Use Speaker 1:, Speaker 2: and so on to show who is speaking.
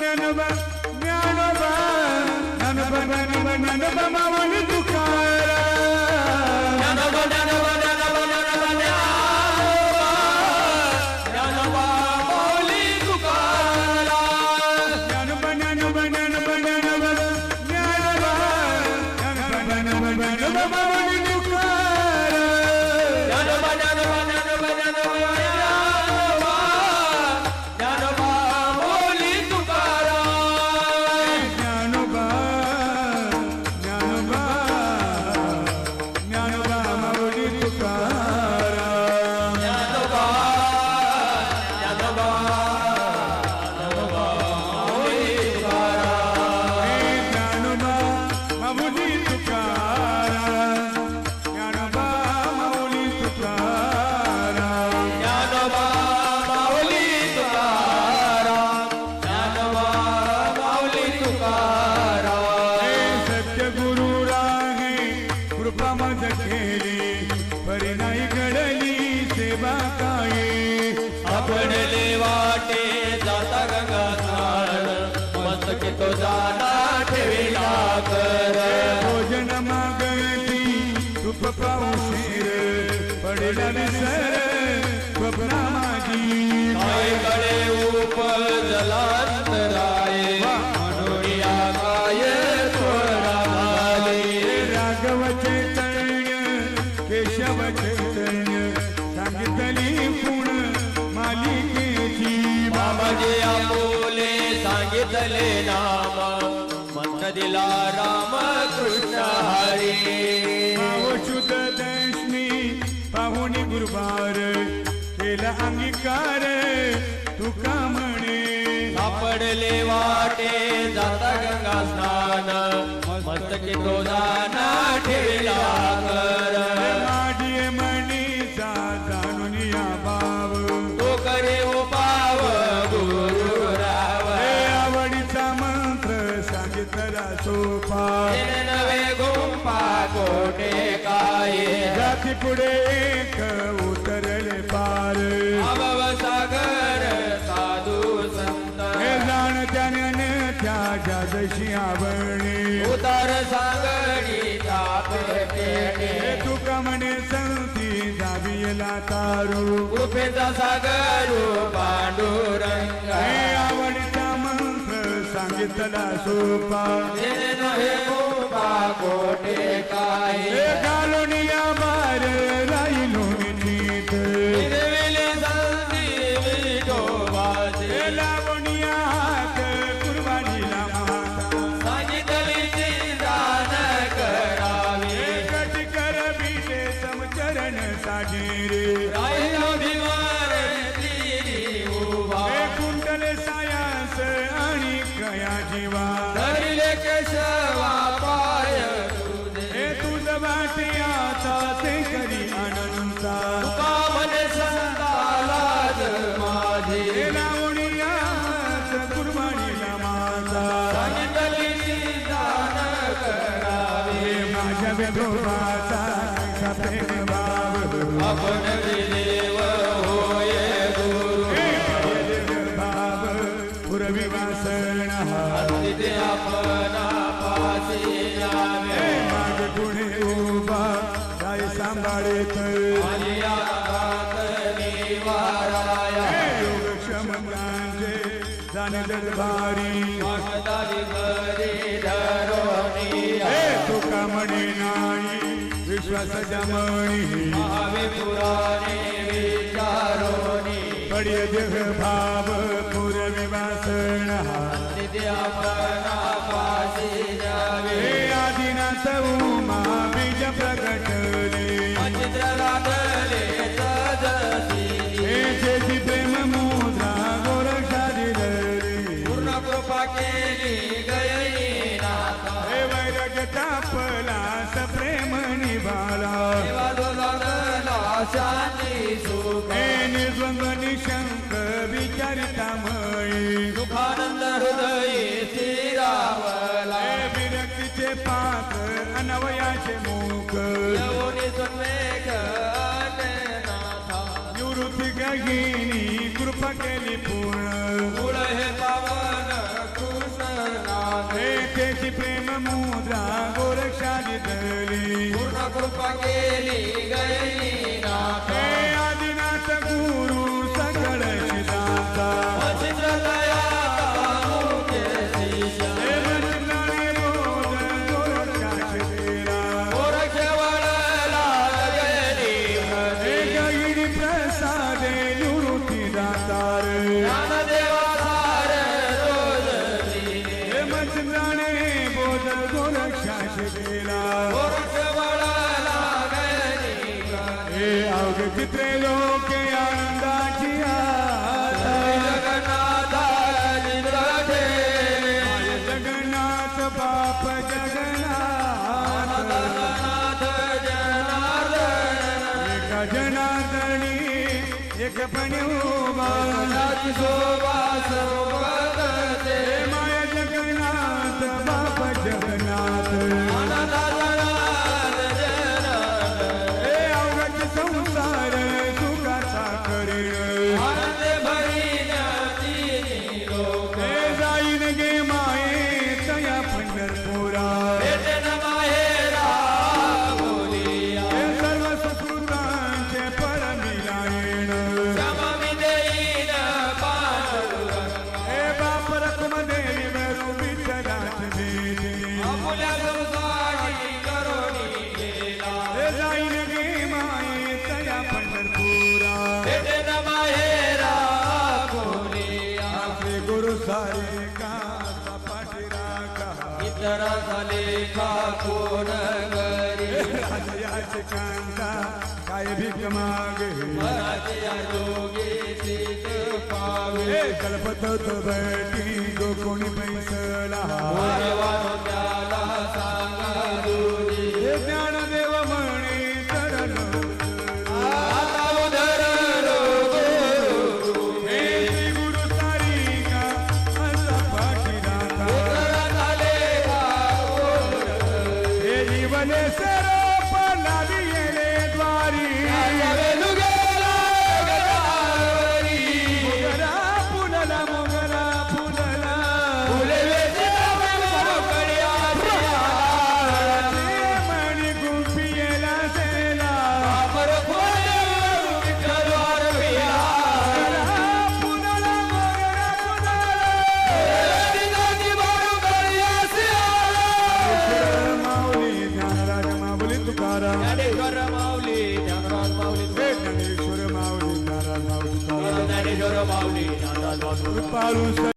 Speaker 1: ನನುಬ ನನುಬ ನನುಬ ನನುಬ
Speaker 2: ನನುಬ आपोले सांगितले नाम. मंत्र दिला राम कृष्ण हरी.
Speaker 1: शुद्ध दशमी पाहुणी गुरुवार केला अंगीकार तुका म्हणे?
Speaker 2: सापडले वाटे जाता गंगा स्नान. मस्तकी तो जाना ठेविला कर. तिने नवे गुंपा कोटे काय?
Speaker 1: जाती पुढे एक उतरले पार.
Speaker 2: सागर साधू संत.
Speaker 1: हे जाण त्याने त्याच्या जशी आवडणे
Speaker 2: उतार सांगडी ताप
Speaker 1: तुका म्हणे संती जावियला तारू.
Speaker 2: कृपेचा सागर पांडुरंग.
Speaker 1: તના સુપા. જેને નહે મુપા કોટે
Speaker 2: કાય એ ગાલુનિયા માર
Speaker 1: રાઈલો નીત કુંડલ સાયન્સ गया जीवा।
Speaker 2: धरिले केशवा पाय.
Speaker 1: हे तुझ भाटियाचा ते करी
Speaker 2: आनंदा कामने संतालाज माझे.
Speaker 1: लावणिया कुर्बाणीला माझा
Speaker 2: सांगितली दान करावे.
Speaker 1: माझ्या विभोगाचा प्रेम भाव।
Speaker 2: आपण
Speaker 1: पुरविवासन माग पुणे उभा काय सांभाळेत योगक्षम गांजे जाणे दरबारी तुका म्हणे नाही विश्वास जमणी
Speaker 2: पुराणे विचारोनी.
Speaker 1: पडिय जग भाव
Speaker 2: आपण
Speaker 1: आदिनाथ उमा बीज प्रगटले हे जेची प्रेम मुद्रा गोरक्षा दिलरी
Speaker 2: पूर्ण कृपा केली
Speaker 1: हे वैराग्य तापला सप्रेम निभाला
Speaker 2: शांत
Speaker 1: माझे मोक. निवृत्ती
Speaker 2: गहिनी कृपा केली पूर्ण.
Speaker 1: हे
Speaker 2: पावन
Speaker 1: हे
Speaker 2: त्याची
Speaker 1: प्रेम मुद्रा गोरक्षाली धरली दिला हे अवघ कितले लोक आनंदाची
Speaker 2: जगन्नाथ
Speaker 1: बाप जगन्नाथ एका जनार्दनी एक पण सोबा झाले का पाठीराका
Speaker 2: इतरा झाले का कोण गरी
Speaker 1: राजाची कांता काय भीक मागे
Speaker 2: राजा योगे चित
Speaker 1: पावे कल्पतत बैठी जो कोणी पैसला
Speaker 2: वारवा para
Speaker 1: os